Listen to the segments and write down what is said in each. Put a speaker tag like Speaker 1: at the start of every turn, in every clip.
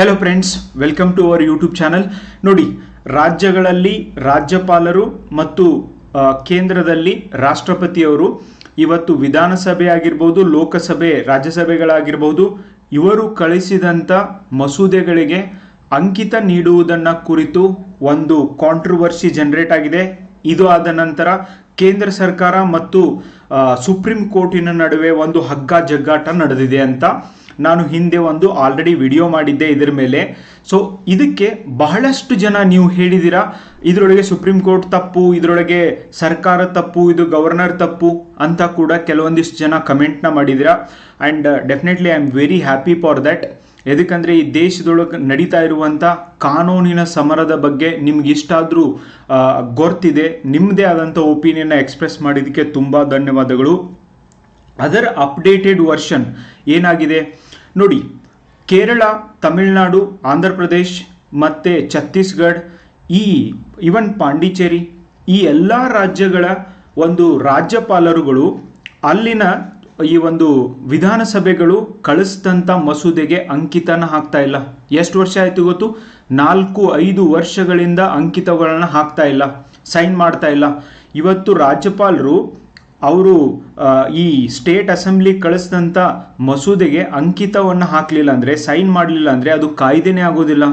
Speaker 1: Hello friends welcome to our YouTube channel ನೋಡಿ, ರಾಜ್ಯಗಳಲ್ಲಿ ರಾಜ್ಯಪಾಲರು ಮತ್ತು ಕೇಂದ್ರದಲ್ಲಿ ರಾಷ್ಟ್ರಪತಿಯವರು ಇವತ್ತು ವಿಧಾನಸಭೆ ಆಗಿರ್ಬೋದು ಲೋಕಸಭೆ, ರಾಜ್ಯಸಭೆಗಳಾಗಿರ್ಬೋದು, ಇವರು ಕಳಿಸಿದಂಥ ಮಸೂದೆಗಳಿಗೆ ಅಂಕಿತ ನೀಡುವುದನ್ನು ಕುರಿತು ಒಂದು ಕಾಂಟ್ರವರ್ಸಿ ಜನರೇಟ್ ಆಗಿದೆ. ಇದು ಆದ ನಂತರ ಕೇಂದ್ರ ಸರ್ಕಾರ ಮತ್ತು ಸುಪ್ರೀಂ ಕೋರ್ಟಿನ ನಡುವೆ ಒಂದು ಹಗ್ಗ ಜಗ್ಗಾಟ ನಡೆದಿದೆ ಅಂತ ನಾನು ಹಿಂದೆ ಒಂದು ಆಲ್ರೆಡಿ ವಿಡಿಯೋ ಮಾಡಿದ್ದೆ ಇದರ ಮೇಲೆ. ಸೊ ಇದಕ್ಕೆ ಬಹಳಷ್ಟು ಜನ ನೀವು ಹೇಳಿದ್ದೀರಾ ಇದರೊಳಗೆ ಸುಪ್ರೀಂ ಕೋರ್ಟ್ ತಪ್ಪು, ಇದರೊಳಗೆ ಸರ್ಕಾರ ತಪ್ಪು, ಇದು ಗವರ್ನರ್ ತಪ್ಪು ಅಂತ ಕೂಡ ಕೆಲವೊಂದಿಷ್ಟು ಜನ ಕಮೆಂಟ್ನ ಮಾಡಿದ್ದೀರಾ and definitely I am very happy for that ಎದಕ್ಕಂದರೆ ಈ ದೇಶದೊಳಗೆ ನಡೀತಾ ಇರುವಂಥ ಕಾನೂನಿನ ಸಮರದ ಬಗ್ಗೆ ನಿಮ್ಗೆ ಇಷ್ಟಾದರೂ ಗೊತ್ತಿದೆ ನಿಮ್ಮದೇ ಆದಂಥ ಒಪಿನಿಯನ್ನ ಎಕ್ಸ್ಪ್ರೆಸ್ ಮಾಡಿದ್ದಕ್ಕೆ ತುಂಬ ಧನ್ಯವಾದಗಳು. ಅದರ್ ಅಪ್ಡೇಟೆಡ್ ವರ್ಷನ್ ಏನಾಗಿದೆ? ನೋಡಿ, ಕೇರಳ, ತಮಿಳುನಾಡು, ಆಂಧ್ರ ಪ್ರದೇಶ್ ಮತ್ತು ಛತ್ತೀಸ್ಗಢ, ಈ ಇವನ್ ಪಾಂಡಿಚೇರಿ, ಈ ಎಲ್ಲ ರಾಜ್ಯಗಳ ಒಂದು ರಾಜ್ಯಪಾಲರುಗಳು ಅಲ್ಲಿನ ಈ ಒಂದು ವಿಧಾನಸಭೆಗಳು ಕಳಿಸಿದಂಥ ಮಸೂದೆಗೆ ಅಂಕಿತನ ಹಾಕ್ತಾ ಇಲ್ಲ. ಎಷ್ಟು ವರ್ಷ ಆಯಿತು ಗೊತ್ತು? ನಾಲ್ಕು, ಐದು ವರ್ಷಗಳಿಂದ ಅಂಕಿತಗಳನ್ನ ಹಾಕ್ತಾ ಇಲ್ಲ, ಸೈನ್ ಮಾಡ್ತಾ ಇಲ್ಲ. ಇವತ್ತು ರಾಜ್ಯಪಾಲರು ಅವರು ಈ ಸ್ಟೇಟ್ ಅಸೆಂಬ್ಲಿ ಕಳಿಸಿದಂಥ ಮಸೂದೆಗೆ ಅಂಕಿತವನ್ನು ಹಾಕಲಿಲ್ಲ ಅಂದರೆ, ಸೈನ್ ಮಾಡಲಿಲ್ಲ ಅಂದರೆ ಅದು ಕಾಯ್ದೆನೇ ಆಗೋದಿಲ್ಲ.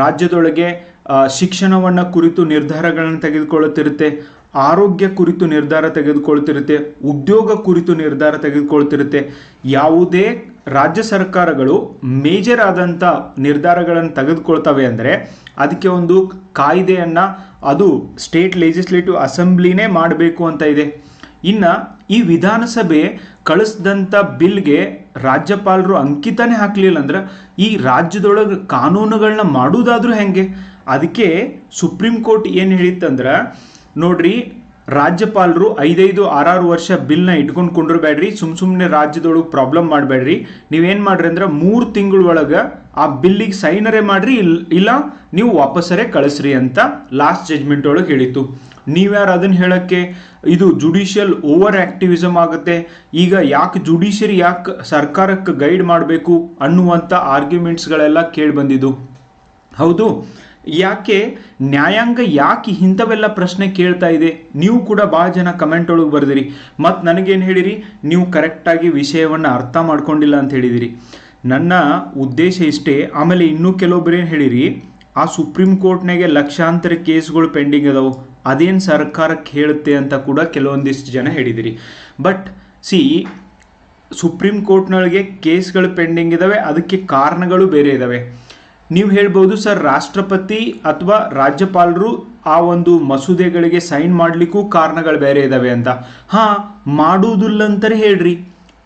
Speaker 1: ರಾಜ್ಯದೊಳಗೆ ಶಿಕ್ಷಣವನ್ನು ಕುರಿತು ನಿರ್ಧಾರಗಳನ್ನು ತೆಗೆದುಕೊಳ್ಳುತ್ತಿರುತ್ತೆ, ಆರೋಗ್ಯ ಕುರಿತು ನಿರ್ಧಾರ ತೆಗೆದುಕೊಳ್ತಿರುತ್ತೆ ಉದ್ಯೋಗ ಕುರಿತು ನಿರ್ಧಾರ ತೆಗೆದುಕೊಳ್ತಿರುತ್ತೆ ಯಾವುದೇ ರಾಜ್ಯ ಸರ್ಕಾರಗಳು ಮೇಜರ್ ಆದಂಥ ನಿರ್ಧಾರಗಳನ್ನು ತೆಗೆದುಕೊಳ್ತವೆ ಅಂದರೆ, ಅದಕ್ಕೆ ಒಂದು ಕಾಯ್ದೆಯನ್ನು ಅದು ಸ್ಟೇಟ್ ಲೆಜಿಸ್ಲೇಟಿವ್ ಅಸೆಂಬ್ಲಿನೇ ಮಾಡಬೇಕು ಅಂತ ಇದೆ. ಇನ್ನ ಈ ವಿಧಾನಸಭೆ ಕಳಿಸ್ದಂಥ ಬಿಲ್ಗೆ ರಾಜ್ಯಪಾಲರು ಅಂಕಿತನೇ ಹಾಕ್ಲಿಲ್ಲ ಅಂದ್ರೆ ಈ ರಾಜ್ಯದೊಳಗೆ ಕಾನೂನುಗಳನ್ನ ಮಾಡುವುದಾದ್ರೂ ಹೆಂಗೆ? ಅದಕ್ಕೆ ಸುಪ್ರೀಂ ಕೋರ್ಟ್ ಏನು ಹೇಳಿತ್ತಂದ್ರೆ ನೋಡ್ರಿ, ರಾಜ್ಯಪಾಲರು ಐದೈದು ಆರಾರು ವರ್ಷ ಬಿಲ್ನ ಇಟ್ಕೊಂಡು ಕುಂಡ್ರಬೇಡ್ರಿ, ಸುಮ್ ಸುಮ್ಮನೆ ರಾಜ್ಯದೊಳಗೆ ಪ್ರಾಬ್ಲಮ್ ಮಾಡಬೇಡ್ರಿ, ನೀವೇನು ಮಾಡ್ರಿ ಅಂದ್ರೆ ಮೂರು ತಿಂಗಳೊಳಗೆ ಆ ಬಿಲ್ಲಿಗೆ ಸೈನರೇ ಮಾಡ್ರಿ ಇಲ್ಲ ಇಲ್ಲ ನೀವು ವಾಪಸ್ಸರೇ ಕಳಿಸ್ರಿ ಅಂತ ಲಾಸ್ಟ್ ಜಜ್ಮೆಂಟ್ ಒಳಗೆ ಹೇಳಿತ್ತು. ನೀವ್ಯಾರು ಅದನ್ನ ಹೇಳಕ್ಕೆ? ಇದು ಜುಡಿಷಿಯಲ್ ಓವರ್ ಆಕ್ಟಿವಿಸಮ್ ಆಗುತ್ತೆ. ಈಗ ಯಾಕೆ ಜುಡಿಷಿಯರಿ ಯಾಕೆ ಸರ್ಕಾರಕ್ಕೆ ಗೈಡ್ ಮಾಡಬೇಕು ಅನ್ನುವಂಥ ಆರ್ಗ್ಯುಮೆಂಟ್ಸ್ಗಳೆಲ್ಲ ಕೇಳಿಬಂದಿದ್ದು ಹೌದು, ಯಾಕೆ ನ್ಯಾಯಾಂಗ ಯಾಕೆ ಇಂಥವೆಲ್ಲ ಪ್ರಶ್ನೆ ಕೇಳ್ತಾ ಇದೆ? ನೀವು ಕೂಡ ಭಾಳ ಜನ ಕಮೆಂಟ್ ಒಳಗೆ ಬರ್ದಿರಿ. ಮತ್ತು ನನಗೇನು ಹೇಳಿರಿ? ನೀವು ಕರೆಕ್ಟಾಗಿ ವಿಷಯವನ್ನು ಅರ್ಥ ಮಾಡ್ಕೊಂಡಿಲ್ಲ ಅಂತ ಹೇಳಿದಿರಿ. ನನ್ನ ಉದ್ದೇಶ ಇಷ್ಟೇ, ಆಮೇಲೆ ಇನ್ನೂ ಕೆಲವೊಬ್ರು ಏನು ಹೇಳಿರಿ? ಆ ಸುಪ್ರೀಂ ಕೋರ್ಟ್ನಾಗೆ ಲಕ್ಷಾಂತರ ಕೇಸ್ಗಳು ಪೆಂಡಿಂಗ್ ಅದಾವು. ಅದೇನು ಸರ್ಕಾರಕ್ಕೆ ಹೇಳುತ್ತೆ ಅಂತ ಕೂಡ ಕೆಲವೊಂದಿಷ್ಟು ಜನ ಹೇಳಿದಿರಿ. ಬಟ್ ಸಿ ಸುಪ್ರೀಂ ಕೋರ್ಟ್ನೊಳಗೆ ಕೇಸ್ಗಳು ಪೆಂಡಿಂಗ್ ಇದ್ದಾವೆ ಅದಕ್ಕೆ ಕಾರಣಗಳು ಬೇರೆ ಇದ್ದಾವೆ ನೀವು ಹೇಳ್ಬೋದು ಸರ್ ರಾಷ್ಟ್ರಪತಿ ಅಥವಾ ರಾಜ್ಯಪಾಲರು ಆ ಒಂದು ಮಸೂದೆಗಳಿಗೆ ಸೈನ್ ಮಾಡಲಿಕ್ಕೂ ಕಾರಣಗಳು ಬೇರೆ ಇದ್ದಾವೆ ಅಂತ. ಹಾಂ ಮಾಡುವುದಿಲ್ಲ ಅಂತಾರೆ ಹೇಳ್ರಿ.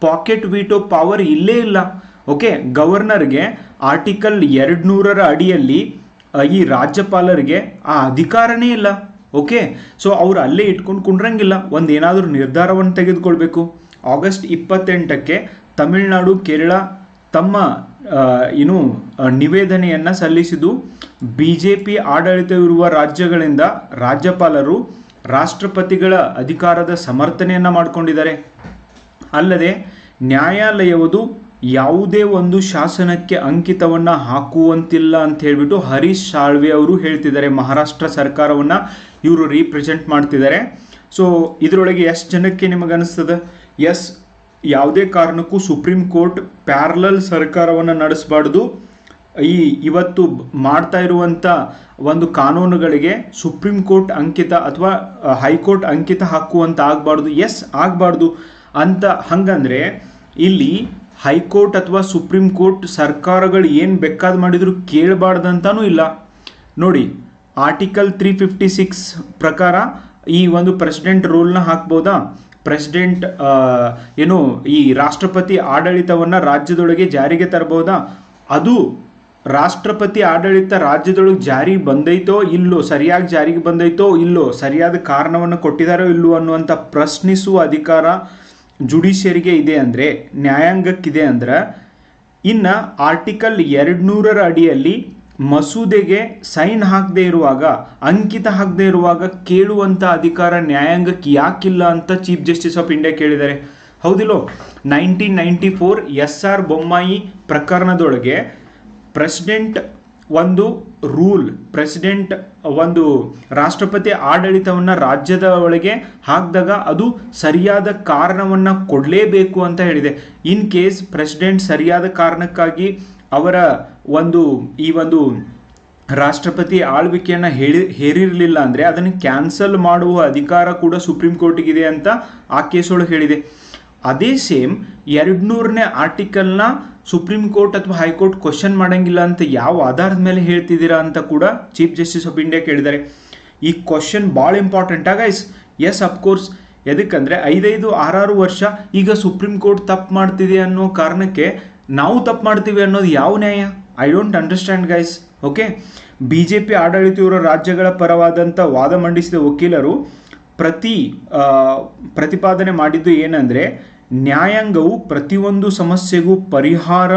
Speaker 1: ಪಾಕೆಟ್ ವೀಟೋ ಪವರ್ ಇಲ್ಲೇ ಇಲ್ಲ. ಓಕೆ ಗವರ್ನರ್ಗೆ ಆರ್ಟಿಕಲ್ ಎರಡು ನೂರರ ಅಡಿಯಲ್ಲಿ ಈ ರಾಜ್ಯಪಾಲರಿಗೆ ಆ ಅಧಿಕಾರನೇ ಇಲ್ಲ. ಓಕೆ ಸೊ ಅವರು ಅಲ್ಲೇ ಇಟ್ಕೊಂಡು ಕುಂಡ್ರಂಗಿಲ್ಲ ಒಂದು ಏನಾದರೂ ನಿರ್ಧಾರವನ್ನು ತೆಗೆದುಕೊಳ್ಬೇಕು. ಆಗಸ್ಟ್ ಇಪ್ಪತ್ತೆಂಟಕ್ಕೆ ತಮಿಳುನಾಡು, ಕೇರಳ ತಮ್ಮ ಏನು ನಿವೇದನೆಯನ್ನ ಸಲ್ಲಿಸಿದ್ದು ಬಿ ಜೆ ಪಿ ಆಡಳಿತವಿರುವ ರಾಜ್ಯಗಳಿಂದ ರಾಜ್ಯಪಾಲರು ರಾಷ್ಟ್ರಪತಿಗಳ ಅಧಿಕಾರದ ಸಮರ್ಥನೆಯನ್ನು ಮಾಡಿಕೊಂಡಿದ್ದಾರೆ. ಅಲ್ಲದೆ ನ್ಯಾಯಾಲಯವುದು ಯಾವುದೇ ಒಂದು ಶಾಸನಕ್ಕೆ ಅಂಕಿತವನ್ನ ಹಾಕುವಂತಿಲ್ಲ ಅಂತ ಹೇಳಿಬಿಟ್ಟು ಹರೀಶ್ ಸಾಳ್ವೆ ಅವರು ಹೇಳ್ತಿದ್ದಾರೆ. ಮಹಾರಾಷ್ಟ್ರ ಸರ್ಕಾರವನ್ನ ಇವರು ರೀಪ್ರೆಸೆಂಟ್ ಮಾಡ್ತಿದ್ದಾರೆ. ಸೊ ಇದರೊಳಗೆ ಎಷ್ಟು ಜನಕ್ಕೆ ನಿಮಗೆ ಅನಿಸ್ತದೆ? ಎಸ್, ಯಾವುದೇ ಕಾರಣಕ್ಕೂ ಸುಪ್ರೀಂ ಕೋರ್ಟ್ ಪ್ಯಾರಲಲ್ ಸರ್ಕಾರವನ್ನು ನಡೆಸಬಾರ್ದು. ಈ ಇವತ್ತು ಮಾಡ್ತಾ ಇರುವಂಥ ಒಂದು ಕಾನೂನುಗಳಿಗೆ ಸುಪ್ರೀಂ ಕೋರ್ಟ್ ಅಂಕಿತ ಅಥವಾ ಹೈಕೋರ್ಟ್ ಅಂಕಿತ ಹಾಕುವಂತ ಆಗಬಾರ್ದು. ಎಸ್, ಆಗಬಾರ್ದು ಅಂತ ಹಂಗಂದ್ರೆ ಇಲ್ಲಿ ಹೈಕೋರ್ಟ್ ಅಥವಾ ಸುಪ್ರೀಂ ಕೋರ್ಟ್ ಸರ್ಕಾರಗಳು ಏನು ಬೇಕಾದ ಮಾಡಿದ್ರು ಕೇಳಬಾರ್ದಂತಾನೂ ಇಲ್ಲ. ನೋಡಿ, ಆರ್ಟಿಕಲ್ ತ್ರೀ ಫಿಫ್ಟಿ ಸಿಕ್ಸ್ ಪ್ರಕಾರ ಈ ಒಂದು ಪ್ರೆಸಿಡೆಂಟ್ ರೂಲ್ನ ಹಾಕ್ಬೋದಾ? ಪ್ರೆಸಿಡೆಂಟ್ ಏನು, ಈ ರಾಷ್ಟ್ರಪತಿ ಆಡಳಿತವನ್ನ ರಾಜ್ಯದೊಳಗೆ ಜಾರಿಗೆ ತರಬಹುದಾ ಅದು ರಾಷ್ಟ್ರಪತಿ ಆಡಳಿತ ರಾಜ್ಯದೊಳಗೆ ಜಾರಿ ಬಂದೈತೋ ಇಲ್ಲೋ, ಸರಿಯಾಗಿ ಜಾರಿಗೆ ಬಂದೈತೋ ಇಲ್ಲೋ, ಸರಿಯಾದ ಕಾರಣವನ್ನು ಕೊಟ್ಟಿದಾರೋ ಇಲ್ಲೋ ಅನ್ನುವಂಥ ಪ್ರಶ್ನಿಸುವ ಅಧಿಕಾರ ಜುಡಿಷಿಯರಿಗೆ ಇದೆ ಅಂದರೆ, ನ್ಯಾಯಾಂಗಕ್ಕಿದೆ ಅಂದ್ರೆ, ಇನ್ನು ಆರ್ಟಿಕಲ್ ಎರಡು ನೂರರ ಅಡಿಯಲ್ಲಿ ಮಸೂದೆಗೆ ಸೈನ್ ಹಾಕದೇ ಇರುವಾಗ, ಅಂಕಿತ ಹಾಕದೇ ಇರುವಾಗ ಕೇಳುವಂಥ ಅಧಿಕಾರ ನ್ಯಾಯಾಂಗಕ್ಕೆ ಯಾಕಿಲ್ಲ ಅಂತ ಚೀಫ್ ಜಸ್ಟಿಸ್ ಆಫ್ ಇಂಡಿಯಾ ಕೇಳಿದ್ದಾರೆ. ಹೌದಿಲ್ಲೋ? Nineteen ninety four S R Bommai ಪ್ರಕರಣದೊಳಗೆ president ಒಂದು ರೂಲ್, ಪ್ರೆಸಿಡೆಂಟ್, ಒಂದು ರಾಷ್ಟ್ರಪತಿ ಆಡಳಿತವನ್ನು ರಾಜ್ಯದ ಒಳಗೆ ಹಾಕಿದಾಗ ಅದು ಸರಿಯಾದ ಕಾರಣವನ್ನು ಕೊಡಲೇಬೇಕು ಅಂತ ಹೇಳಿದೆ. ಇನ್ ಕೇಸ್ ಪ್ರೆಸಿಡೆಂಟ್ ಸರಿಯಾದ ಕಾರಣಕ್ಕಾಗಿ ಅವರ ಒಂದು, ಈ ಒಂದು ರಾಷ್ಟ್ರಪತಿ ಆಳ್ವಿಕೆಯನ್ನು ಹೇಳಿ, ಹೇರಿರಲಿಲ್ಲ ಅಂದರೆ ಅದನ್ನು ಕ್ಯಾನ್ಸಲ್ ಮಾಡುವ ಅಧಿಕಾರ ಕೂಡ ಸುಪ್ರೀಂ ಕೋರ್ಟಿಗಿದೆ ಅಂತ ಆ ಕೇಸೊಳಗೆ ಹೇಳಿದೆ. ಅದೇ ಸೇಮ್ ಎರಡು ನೂರನೇ ಆರ್ಟಿಕಲ್ನ ಸುಪ್ರೀಂ ಕೋರ್ಟ್ ಅಥವಾ ಹೈಕೋರ್ಟ್ ಕ್ವಶನ್ ಮಾಡಂಗಿಲ್ಲ ಅಂತ ಯಾವ ಆಧಾರದ ಮೇಲೆ ಹೇಳ್ತಿದ್ದೀರಾ ಅಂತ ಕೂಡ ಚೀಫ್ ಜಸ್ಟಿಸ್ ಆಫ್ ಇಂಡಿಯಾ ಕೇಳಿದ್ದಾರೆ. ಈ ಕ್ವಶನ್ ಭಾಳ important guys yes of course ಎದಕ್ಕಂದರೆ ಐದೈದು ಆರಾರು ವರ್ಷ ಈಗ ಸುಪ್ರೀಂ ಕೋರ್ಟ್ ತಪ್ಪು ಮಾಡ್ತಿದೆ ಅನ್ನೋ ಕಾರಣಕ್ಕೆ ನಾವು ತಪ್ಪು ಮಾಡ್ತೀವಿ ಅನ್ನೋದು ಯಾವ ನ್ಯಾಯ? I don't understand guys okay B J P ಆಡಳಿತವಿರೋ ರಾಜ್ಯಗಳ ಪರವಾದಂಥ ವಾದ ಮಂಡಿಸಿದ ವಕೀಲರು ಪ್ರತಿ ಪ್ರತಿಪಾದನೆ ಮಾಡಿದ್ದು ಏನಂದರೆ ನ್ಯಾಯಾಂಗವು ಪ್ರತಿಯೊಂದು ಸಮಸ್ಯೆಗೂ ಪರಿಹಾರ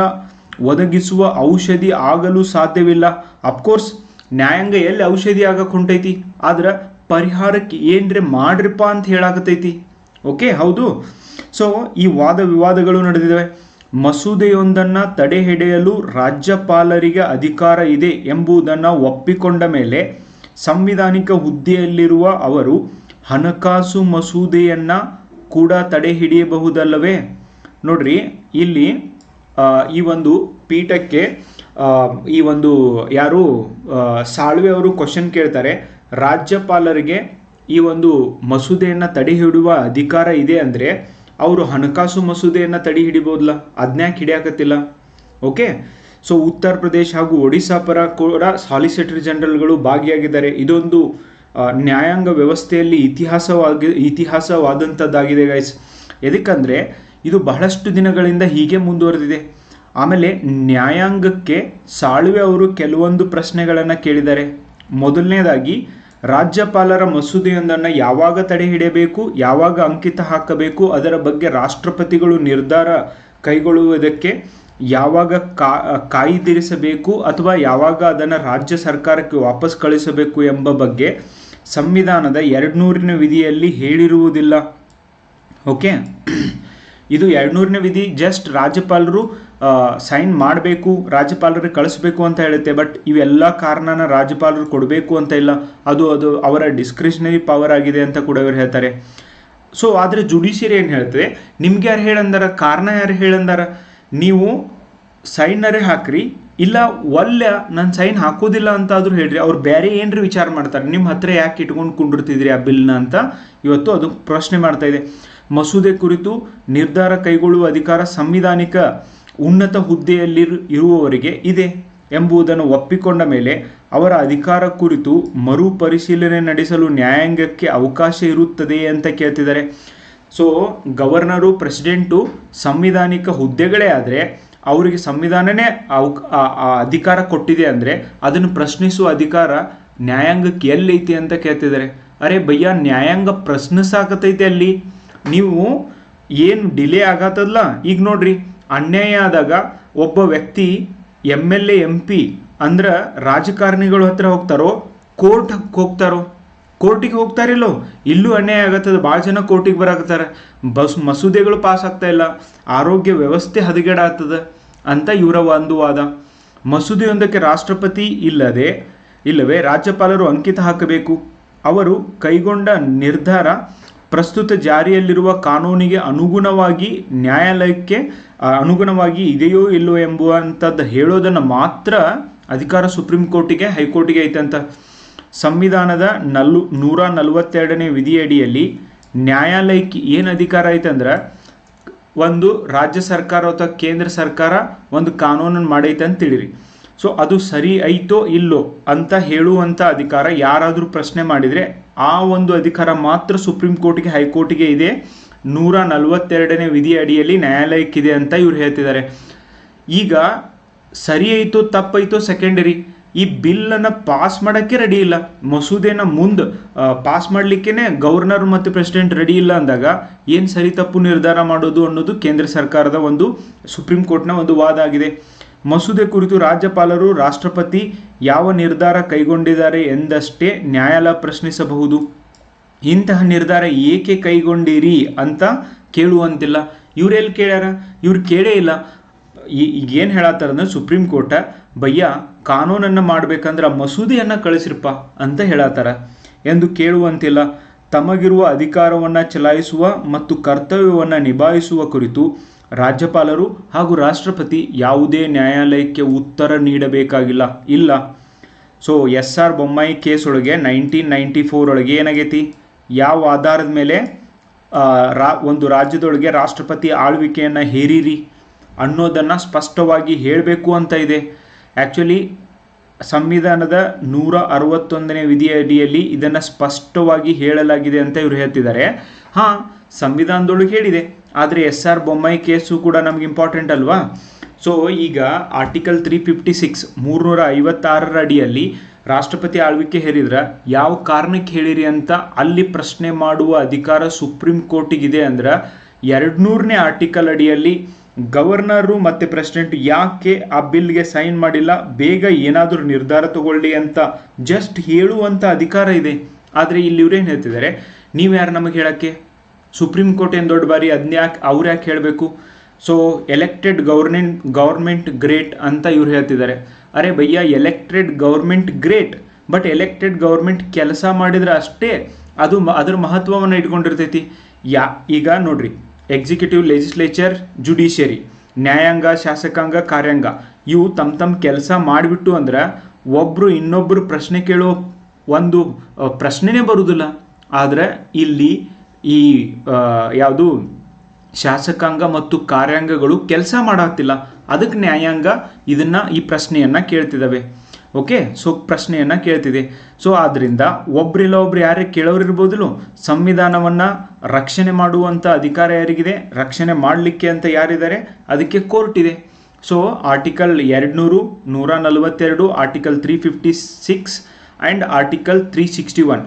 Speaker 1: ಒದಗಿಸುವ ಔಷಧಿ ಆಗಲು ಸಾಧ್ಯವಿಲ್ಲ. ಅಫ್ಕೋರ್ಸ್ ನ್ಯಾಯಾಂಗ ಎಲ್ಲಿ ಔಷಧಿ ಆಗಕ್ಕೆ ಹೊಂಟೈತಿ ಆದ್ರೆ ಪರಿಹಾರಕ್ಕೆ ಏನ್ರೆ ಮಾಡ್ರಿಪ್ಪ ಅಂತ ಹೇಳಾಕತೈತಿ ಓಕೆ ಹೌದು. ಸೊ ಈ ವಾದ ವಿವಾದಗಳು ನಡೆದಿದ್ದಾವೆ. ಮಸೂದೆಯೊಂದನ್ನು ತಡೆ ಹಿಡಿಯಲು ರಾಜ್ಯಪಾಲರಿಗೆ ಅಧಿಕಾರ ಇದೆ ಎಂಬುದನ್ನು ಒಪ್ಪಿಕೊಂಡ ಮೇಲೆ ಸಂವಿಧಾನಿಕ ಹುದ್ದೆಯಲ್ಲಿರುವ ಅವರು ಹಣಕಾಸು ಮಸೂದೆಯನ್ನು ಕೂಡ ತಡೆ ಹಿಡಿಯಬಹುದಲ್ಲವೇ ನೋಡ್ರಿ, ಇಲ್ಲಿ ಈ ಒಂದು ಪೀಠಕ್ಕೆ ಈ ಒಂದು ಯಾರು ಸಾಳ್ವೆ ಅವರು ಕ್ವಶನ್ ಕೇಳ್ತಾರೆ. ರಾಜ್ಯಪಾಲರಿಗೆ ಈ ಒಂದು ಮಸೂದೆಯನ್ನು ತಡೆ ಹಿಡುವ ಅಧಿಕಾರ ಇದೆ ಅಂದರೆ ಅವರು ಹಣಕಾಸು ಮಸೂದೆಯನ್ನು ತಡೆ ಹಿಡಿಬೋದಲ್ಲ ಅದನ್ಯಾಕೆ ಹಿಡಿಯಾಕತ್ತಿಲ್ಲ? ಓಕೆ? ಸೊ ಉತ್ತರ ಪ್ರದೇಶ ಹಾಗೂ ಒಡಿಶಾ ಪರ ಕೂಡ ಸಾಲಿಸಿಟರ್ ಜನರಲ್ಗಳು ಭಾಗಿಯಾಗಿದ್ದಾರೆ. ಇದೊಂದು ನ್ಯಾಯಾಂಗ ವ್ಯವಸ್ಥೆಯಲ್ಲಿ ಇತಿಹಾಸವಾಗಿ, ಇತಿಹಾಸವಾದಂಥದ್ದಾಗಿದೆ ಗೈಸ್ ಎದಕ್ಕಂದರೆ, ಇದು ಬಹಳಷ್ಟು ದಿನಗಳಿಂದ ಹೀಗೆ ಮುಂದುವರೆದಿದೆ. ಆಮೇಲೆ ನ್ಯಾಯಾಂಗಕ್ಕೆ ಸಾಳ್ವೆ ಅವರು ಕೆಲವೊಂದು ಪ್ರಶ್ನೆಗಳನ್ನು ಕೇಳಿದ್ದಾರೆ. ಮೊದಲನೇದಾಗಿ, ರಾಜ್ಯಪಾಲರ ಮಸೂದೆಯೊಂದನ್ನು ಯಾವಾಗ ತಡೆ ಹಿಡಿಯಬೇಕು, ಯಾವಾಗ ಅಂಕಿತ ಹಾಕಬೇಕು, ಅದರ ಬಗ್ಗೆ ರಾಷ್ಟ್ರಪತಿಗಳು ನಿರ್ಧಾರ ಕೈಗೊಳ್ಳುವುದಕ್ಕೆ ಯಾವಾಗ ಕಾ, ಕಾಯ್ದಿರಿಸಬೇಕು ಅಥವಾ ಯಾವಾಗ ಅದನ್ನು ರಾಜ್ಯ ಸರ್ಕಾರಕ್ಕೆ ವಾಪಸ್ ಕಳಿಸಬೇಕು ಎಂಬ ಬಗ್ಗೆ ಸಂವಿಧಾನದ ಎರಡುನೂರಿನ ವಿಧಿಯಲ್ಲಿ ಹೇಳಿರುವುದಿಲ್ಲ. ಓಕೆ? ಇದು ಎರಡುನೂರನೇ ವಿಧಿ, ಜಸ್ಟ್ ರಾಜ್ಯಪಾಲರು ಸೈನ್ ಮಾಡಬೇಕು, ರಾಜ್ಯಪಾಲರಿಗೆ ಕಳಿಸ್ಬೇಕು ಅಂತ ಹೇಳುತ್ತೆ, ಬಟ್ ಇವೆಲ್ಲ ಕಾರಣನ ರಾಜ್ಯಪಾಲರು ಕೊಡಬೇಕು ಅಂತ ಇಲ್ಲ. ಅದು ಅದು ಅವರ ಡಿಸ್ಕ್ರಿಷನರಿ ಪವರ್ ಆಗಿದೆ ಅಂತ ಕೂಡ ಇವರು ಹೇಳ್ತಾರೆ. ಸೊ, ಆದರೆ ಜುಡಿಷಿಯರಿ ಏನು ಹೇಳ್ತದೆ? ನಿಮ್ಗೆ ಯಾರು ಹೇಳಂದಾರ? ಕಾರಣ ಯಾರು ಹೇಳಂದಾರ? ನೀವು ಸೈನರೇ ಹಾಕ್ರಿ ಇಲ್ಲ, ಒಲ್ಲ ನಾನು ಸೈನ್ ಹಾಕೋದಿಲ್ಲ ಅಂತ ಆದ್ರೂ ಹೇಳ್ರಿ. ಅವ್ರು ಬೇರೆ ಏನ್ರಿ ವಿಚಾರ ಮಾಡ್ತಾರೆ? ನಿಮ್ಮ ಹತ್ರ ಯಾಕೆ ಇಟ್ಕೊಂಡು ಕುಂಡಿರ್ತಿದ್ರಿ ಆ ಬಿಲ್ನ ಅಂತ? ಇವತ್ತು ಅದು ಪ್ರಶ್ನೆ ಮಾಡ್ತಾ ಇದೆ. ಮಸೂದೆ ಕುರಿತು ನಿರ್ಧಾರ ಕೈಗೊಳ್ಳುವ ಅಧಿಕಾರ ಸಂವಿಧಾನಿಕ ಉನ್ನತ ಹುದ್ದೆಯಲ್ಲಿ ಇರುವವರಿಗೆ ಇದೆ ಎಂಬುದನ್ನು ಒಪ್ಪಿಕೊಂಡ ಮೇಲೆ ಅವರ ಅಧಿಕಾರ ಕುರಿತು ಮರುಪರಿಶೀಲನೆ ನಡೆಸಲು ನ್ಯಾಯಾಂಗಕ್ಕೆ ಅವಕಾಶ ಇರುತ್ತದೆ ಅಂತ ಕೇಳ್ತಿದ್ದಾರೆ. ಸೊ ಗವರ್ನರು, ಪ್ರೆಸಿಡೆಂಟು ಸಂವಿಧಾನಿಕ ಹುದ್ದೆಗಳೇ ಆದರೆ ಅವರಿಗೆ ಸಂವಿಧಾನನೇ ಅಧಿಕಾರ ಕೊಟ್ಟಿದೆ ಅಂದರೆ ಅದನ್ನು ಪ್ರಶ್ನಿಸುವ ಅಧಿಕಾರ ನ್ಯಾಯಾಂಗಕ್ಕೆ ಎಲ್ಲೈತಿ ಅಂತ ಕೇಳ್ತಿದ್ದಾರೆ. ಅರೆ ಭಯ್ಯ, ನ್ಯಾಯಾಂಗ ಪ್ರಶ್ನಿಸಾಕತೈತೆ ಅಲ್ಲಿ. ನೀವು ಏನು ಡಿಲೇ ಆಗತ್ತದಲ್ಲ ಈಗ ನೋಡ್ರಿ, ಅನ್ಯಾಯ ಆದಾಗ ಒಬ್ಬ ವ್ಯಕ್ತಿ M L A, M P ಅಂದ್ರೆ ರಾಜಕಾರಣಿಗಳ ಹತ್ರ ಹೋಗ್ತಾರೋ, ಕೋರ್ಟ್ ಹೋಗ್ತಾರೋ? ಕೋರ್ಟಿಗೆ ಹೋಗ್ತಾರಿಲ್ಲೋ? ಇಲ್ಲೂ ಅನ್ಯಾಯ ಆಗತ್ತದ ಭಾಳ ಜನ ಕೋರ್ಟಿಗೆ ಬರಾಕತ್ತಾರ. ಬಸ್ ಮಸೂದೆಗಳು ಪಾಸ್ ಆಗ್ತಾ ಇಲ್ಲ. ಆರೋಗ್ಯ ವ್ಯವಸ್ಥೆ ಹದಗೆಡಾಗ್ತದ. ಅಂತ ಇವರ ಒಂದು ವಾದ. ಮಸೂದೆಯೊಂದಕ್ಕೆ ರಾಷ್ಟ್ರಪತಿ ಇಲ್ಲದೆ, ಇಲ್ಲವೇ ರಾಜ್ಯಪಾಲರು ಅಂಕಿತ ಹಾಕಬೇಕು. ಅವರು ಕೈಗೊಂಡ ನಿರ್ಧಾರ ಪ್ರಸ್ತುತ ಜಾರಿಯಲ್ಲಿರುವ ಕಾನೂನಿಗೆ ಅನುಗುಣವಾಗಿ ನ್ಯಾಯಾಲಯಕ್ಕೆ ಅನುಗುಣವಾಗಿ ಇದೆಯೋ ಇಲ್ಲೋ ಎಂಬುವಂಥದ್ದು ಹೇಳೋದನ್ನು ಮಾತ್ರ ಅಧಿಕಾರ ಸುಪ್ರೀಂ ಕೋರ್ಟಿಗೆ, ಹೈಕೋರ್ಟಿಗೆ ಅಂತ. ಸಂವಿಧಾನದ ನಲ್ಲು, ನೂರ ನಲವತ್ತೆರಡನೇ ವಿಧಿಯಡಿಯಲ್ಲಿ ನ್ಯಾಯಾಲಯಕ್ಕೆ ಏನು ಅಧಿಕಾರ ಐತಂದ್ರೆ ಒಂದು ರಾಜ್ಯ ಸರ್ಕಾರ ಅಥವಾ ಕೇಂದ್ರ ಸರ್ಕಾರ ಒಂದು ಕಾನೂನನ್ನು ಮಾಡೈತೆ ಅಂತ ತಿಳಿರಿ. ಸೊ ಅದು ಸರಿ ಐತೋ ಇಲ್ಲೋ ಅಂತ ಹೇಳುವಂಥ ಅಧಿಕಾರ ಯಾರಾದರೂ ಪ್ರಶ್ನೆ ಮಾಡಿದರೆ ಆ ಒಂದು ಅಧಿಕಾರ ಮಾತ್ರ ಸುಪ್ರೀಂ ಕೋರ್ಟ್ಗೆ, ಹೈಕೋರ್ಟ್ಗೆ ಇದೆ. ನೂರ ನಲವತ್ತೆರಡನೇ ವಿಧಿ ಅಡಿಯಲ್ಲಿ ನ್ಯಾಯಾಲಯಕ್ಕಿದೆ ಅಂತ ಇವ್ರು ಹೇಳ್ತಿದ್ದಾರೆ. ಈಗ ಸರಿ ಐತೋ ತಪ್ಪೈತೋ ಸೆಕೆಂಡರಿ ಈ ಬಿಲ್ಲನ್ನು ಪಾಸ್ ಮಾಡೋಕ್ಕೆ ರೆಡಿ ಇಲ್ಲ. ಮಸೂದೆನ ಮುಂದೆ ಪಾಸ್ ಮಾಡಲಿಕ್ಕೇ ಗವರ್ನರ್ ಮತ್ತು ಪ್ರೆಸಿಡೆಂಟ್ ರೆಡಿ ಇಲ್ಲ ಅಂದಾಗ ಏನು ಸರಿ ತಪ್ಪು ನಿರ್ಧಾರ ಮಾಡೋದು ಅನ್ನೋದು ಕೇಂದ್ರ ಸರ್ಕಾರದ ಒಂದು ಸುಪ್ರೀಂ ಕೋರ್ಟ್ನ ಒಂದು ವಾದ ಆಗಿದೆ. ಮಸೂದೆ ಕುರಿತು ರಾಜ್ಯಪಾಲರು, ರಾಷ್ಟ್ರಪತಿ ಯಾವ ನಿರ್ಧಾರ ಕೈಗೊಂಡಿದ್ದಾರೆ ಎಂದಷ್ಟೇ ನ್ಯಾಯಾಲಯ ಪ್ರಶ್ನಿಸಬಹುದು. ಇಂತಹ ನಿರ್ಧಾರ ಏಕೆ ಕೈಗೊಂಡಿರಿ ಅಂತ ಕೇಳುವಂತಿಲ್ಲ. ಇವರೆಲ್ಲಿ ಕೇಳ್ಯಾರ? ಇವ್ರು ಕೇಳೇ ಇಲ್ಲ. ಈಗ ಏನು ಹೇಳತ್ತಾರಂದ್ರೆ ಸುಪ್ರೀಂ ಕೋರ್ಟ ಭಯ್ಯ ಕಾನೂನನ್ನು ಮಾಡ್ಬೇಕಂದ್ರೆ ಮಸೂದೆಯನ್ನು ಕಳಿಸ್ರಿಪ್ಪ ಅಂತ ಹೇಳತ್ತಾರ ಎಂದು ಕೇಳುವಂತಿಲ್ಲ. ತಮಗಿರುವ ಅಧಿಕಾರವನ್ನು ಚಲಾಯಿಸುವ ಮತ್ತು ಕರ್ತವ್ಯವನ್ನು ನಿಭಾಯಿಸುವ ಕುರಿತು ರಾಜ್ಯಪಾಲರು ಹಾಗೂ ರಾಷ್ಟ್ರಪತಿ ಯಾವುದೇ ನ್ಯಾಯಾಲಯಕ್ಕೆ ಉತ್ತರ ನೀಡಬೇಕಾಗಿಲ್ಲ. ಇಲ್ಲ. So S R Bommai case ಒಳಗೆ ನೈನ್ಟೀನ್ ನೈಂಟಿ ಫೋರ್ ಒಳಗೆ ಏನಾಗೈತಿ? ಯಾವ ಆಧಾರದ ಮೇಲೆ ರಾ, ಒಂದು ರಾಜ್ಯದೊಳಗೆ ರಾಷ್ಟ್ರಪತಿ ಆಳ್ವಿಕೆಯನ್ನು ಹೇರಿರಿ ಅನ್ನೋದನ್ನು ಸ್ಪಷ್ಟವಾಗಿ ಹೇಳಬೇಕು ಅಂತ ಇದೆ. ಆ್ಯಕ್ಚುಲಿ ಸಂವಿಧಾನದ ನೂರ ಅರವತ್ತೊಂದನೇ ವಿಧಿಯ ಅಡಿಯಲ್ಲಿ ಇದನ್ನು ಸ್ಪಷ್ಟವಾಗಿ ಹೇಳಲಾಗಿದೆ ಅಂತ ಇವರು ಹೇಳ್ತಿದ್ದಾರೆ. ಹಾಂ, ಸಂವಿಧಾನದೊಳಗೆ ಹೇಳಿದೆ. ಆದರೆ ಎಸ್ ಆರ್ ಬೊಮ್ಮಾಯಿ ಕೇಸು ಕೂಡ ನಮ್ಗೆ ಇಂಪಾರ್ಟೆಂಟ್ ಅಲ್ವಾ? ಸೊ ಈಗ ಆರ್ಟಿಕಲ್ ತ್ರೀ ಫಿಫ್ಟಿ ಸಿಕ್ಸ್ ಮೂರ್ನೂರ ಐವತ್ತಾರರ ಅಡಿಯಲ್ಲಿ ರಾಷ್ಟ್ರಪತಿ ಆಳ್ವಿಕೆ ಹೇರಿದ್ರ ಯಾವ ಕಾರಣಕ್ಕೆ ಹೇಳಿರಿ ಅಂತ ಅಲ್ಲಿ ಪ್ರಶ್ನೆ ಮಾಡುವ ಅಧಿಕಾರ ಸುಪ್ರೀಂ ಕೋರ್ಟಿಗಿದೆ ಅಂದ್ರೆ ಎರಡ್ನೂರನೇ ಆರ್ಟಿಕಲ್ ಅಡಿಯಲ್ಲಿ ಗವರ್ನರು ಮತ್ತು ಪ್ರೆಸಿಡೆಂಟ್ ಯಾಕೆ ಆ ಬಿಲ್ಗೆ ಸೈನ್ ಮಾಡಿಲ್ಲ? ಬೇಗ ಏನಾದರೂ ನಿರ್ಧಾರ ತಗೊಳ್ಳಿ ಅಂತ ಜಸ್ಟ್ ಹೇಳುವಂಥ ಅಧಿಕಾರ ಇದೆ. ಆದರೆ ಇಲ್ಲಿ ಇವ್ರೇನು ಹೇಳ್ತಿದ್ದಾರೆ? ನೀವು ಯಾರು ನಮಗೆ ಹೇಳಕ್ಕೆ? ಸುಪ್ರೀಂ ಕೋರ್ಟ್ ಏನು ದೊಡ್ಡ ಬಾರಿ ಅದನ್ನ ಯಾಕೆ ಅವ್ರು ಯಾಕೆ ಹೇಳಬೇಕು? So elected government government great ಅಂತ ಇವ್ರು ಹೇಳ್ತಿದ್ದಾರೆ. ಅರೆ bhaiya elected government great but elected government ಕೆಲಸ ಮಾಡಿದ್ರೆ ಅಷ್ಟೇ ಅದು ಅದ್ರ ಮಹತ್ವವನ್ನು ಇಟ್ಕೊಂಡಿರ್ತೈತಿ. ಯಾ, ಈಗ ನೋಡ್ರಿ. ಎಕ್ಸಿಕ್ಯೂಟಿವ್ ಲೆಜಿಸ್ಲೇಚರ್, ಜುಡಿಷಿಯರಿ, ನ್ಯಾಯಾಂಗ, ಶಾಸಕಾಂಗ, ಕಾರ್ಯಾಂಗ, ಇವು ತಮ್ಮ ತಮ್ಮ ಕೆಲಸ ಮಾಡಿಬಿಟ್ಟು ಅಂದ್ರೆ ಒಬ್ಬರು ಇನ್ನೊಬ್ಬರು ಪ್ರಶ್ನೆ ಕೇಳೋ ಒಂದು ಪ್ರಶ್ನೆನೇ ಬರುವುದಿಲ್ಲ ಆದರೆ ಇಲ್ಲಿ ಈ ಯಾವುದು ಶಾಸಕಾಂಗ ಮತ್ತು ಕಾರ್ಯಾಂಗಗಳು ಕೆಲಸ ಮಾಡತ್ತಿಲ್ಲ. ಅದಕ್ಕೆ ನ್ಯಾಯಾಂಗ ಇದನ್ನು ಈ ಪ್ರಶ್ನೆಯನ್ನ ಕೇಳ್ತಿದ್ದಾವೆ ಓಕೆ ಸೊ ಪ್ರಶ್ನೆಯನ್ನ ಕೇಳ್ತಿದೆ. ಸೊ ಆದ್ರಿಂದ ಒಬ್ರಿಲ್ಲ ಒಬ್ರು ಯಾರೇ ಕೇಳೋರು ಇರ್ಬೋದಿಲ್ಲ, ಸಂವಿಧಾನವನ್ನ ರಕ್ಷಣೆ ಮಾಡುವಂತ ಅಧಿಕಾರ ಯಾರಿಗಿದೆ, ರಕ್ಷಣೆ ಮಾಡಲಿಕ್ಕೆ ಅಂತ ಯಾರಿದ್ದಾರೆ, ಅದಕ್ಕೆ ಕೋರ್ಟ್ ಇದೆ. ಸೊ ಆರ್ಟಿಕಲ್ ಎರಡ್ನೂರು, ನೂರ ನಲವತ್ತೆರಡು article three fifty six and article three sixty one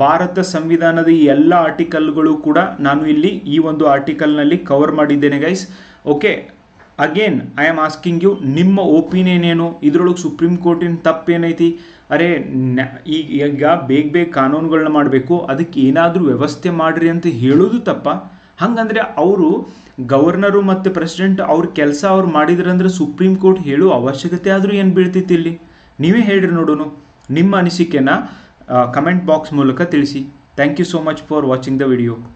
Speaker 1: Bharat ಸಂವಿಧಾನದ ಈ ಎಲ್ಲ ಆರ್ಟಿಕಲ್ಗಳು ಕೂಡ ನಾನು ಇಲ್ಲಿ ಈ ಒಂದು ಆರ್ಟಿಕಲ್ನಲ್ಲಿ ಕವರ್ ಮಾಡಿದ್ದೇನೆ guys okay again I am asking you ನಿಮ್ಮ ಒಪಿನಿಯನ್ ಏನು? ಇದ್ರೊಳಗೆ ಸುಪ್ರೀಂ ಕೋರ್ಟಿನ ತಪ್ಪೇನೈತಿ? ಅರೆ ಈಗ ಈಗ ಬೇಗ ಬೇಗ ಕಾನೂನುಗಳನ್ನ ಮಾಡಬೇಕು, ಅದಕ್ಕೆ ಏನಾದರೂ ವ್ಯವಸ್ಥೆ ಮಾಡಿರಿ ಅಂತ ಹೇಳೋದು ತಪ್ಪ. ಹಂಗಂದ್ರೆ ಅವರು ಗವರ್ನರು ಮತ್ತು ಪ್ರೆಸಿಡೆಂಟ್ ಅವ್ರ ಕೆಲಸ ಅವ್ರು ಮಾಡಿದ್ರಂದ್ರೆ ಸುಪ್ರೀಂ ಕೋರ್ಟ್ ಹೇಳೋ ಅವಶ್ಯಕತೆ ಆದರೂ ಏನು ಬೀಳ್ತಿತ್ತು ಇಲ್ಲಿ? ನೀವೇ ಹೇಳ್ರಿ ನೋಡೋನು. ನಿಮ್ಮ ಅನಿಸಿಕೆನ ಕಮೆಂಟ್ ಬಾಕ್ಸ್ ಮೂಲಕ ತಿಳಿಸಿ. Thank you so much for watching the video